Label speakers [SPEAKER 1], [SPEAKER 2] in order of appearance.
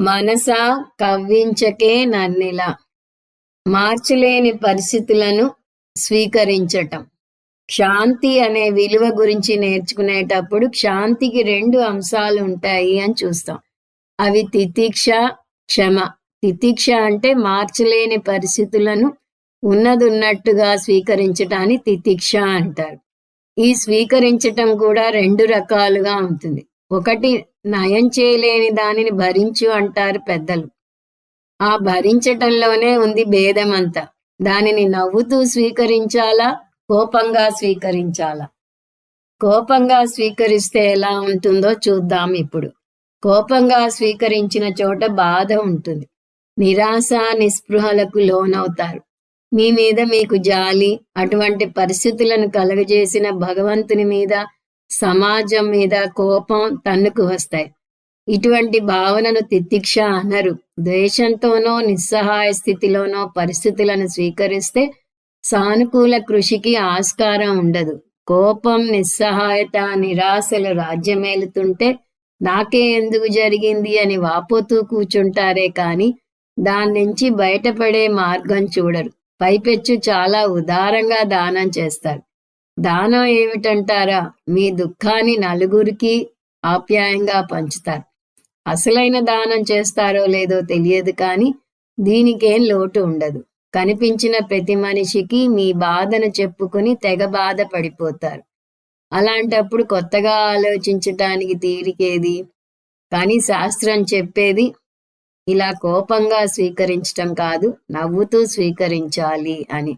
[SPEAKER 1] మనస కవ్వించకే నన్నిలా. మార్చలేని పరిస్థితులను స్వీకరించటం. శాంతి అనే విలువ గురించి నేర్చుకునేటప్పుడు శాంతికి రెండు అంశాలు ఉంటాయి అని చూస్తాం. అవి తితిక్ష క్షమ. తితిక్ష అంటే మార్చలేని పరిస్థితులను ఉన్నది ఉన్నట్టుగా స్వీకరించటాన్ని తితిక్ష అంటారు. ఈ స్వీకరించటం కూడా రెండు రకాలుగా ఉంటుంది. ఒకటి నయం చేయలేని దానిని భరించు అంటారు పెద్దలు. ఆ భరించటంలోనే ఉంది భేదమంతా. దానిని నవ్వుతూ స్వీకరించాలా? కోపంగా స్వీకరించాలా? కోపంగా స్వీకరిస్తే ఎలా ఉంటుందో చూద్దాం ఇప్పుడు. కోపంగా స్వీకరించిన చోట బాధ ఉంటుంది. నిరాశ నిస్పృహలకు లోనవుతారు. మీ మీద మీకు జాలి అటువంటి పరిస్థితులను కలగజేసిన భగవంతుని మీద సమాజం మీద కోపం తన్నుకు వస్తాయి. ఇటువంటి భావనను తితిక్ష అనరు. ద్వేషంతోనో నిస్సహాయ స్థితిలోనో పరిస్థితులను స్వీకరిస్తే సానుకూల కృషికి ఆస్కారం ఉండదు. కోపం నిస్సహాయత నిరాశలు రాజ్యమేలుతుంటే నాకే ఎందుకు జరిగింది అని వాపోతూ కూర్చుంటారే కాని దాని నుంచి బయటపడే మార్గం చూడరు. పైపెచ్చు చాలా ఉదారంగా దానం చేస్తారు. దానం ఏమిటంటారా? మీ దుఃఖాన్ని నలుగురికి ఆప్యాయంగా పంచుతారు. అసలైన దానం చేస్తారో లేదో తెలియదు కానీ దీనికేం లోటు ఉండదు. కనిపించిన ప్రతి మనిషికి మీ బాధను చెప్పుకుని తెగ బాధ పడిపోతారు అలాంటప్పుడు కొత్తగా ఆలోచించటానికి తీరికేది? కానీ శాస్త్రం చెప్పేది ఇలా కోపంగా స్వీకరించటం కాదు నవ్వుతూ స్వీకరించాలి అని.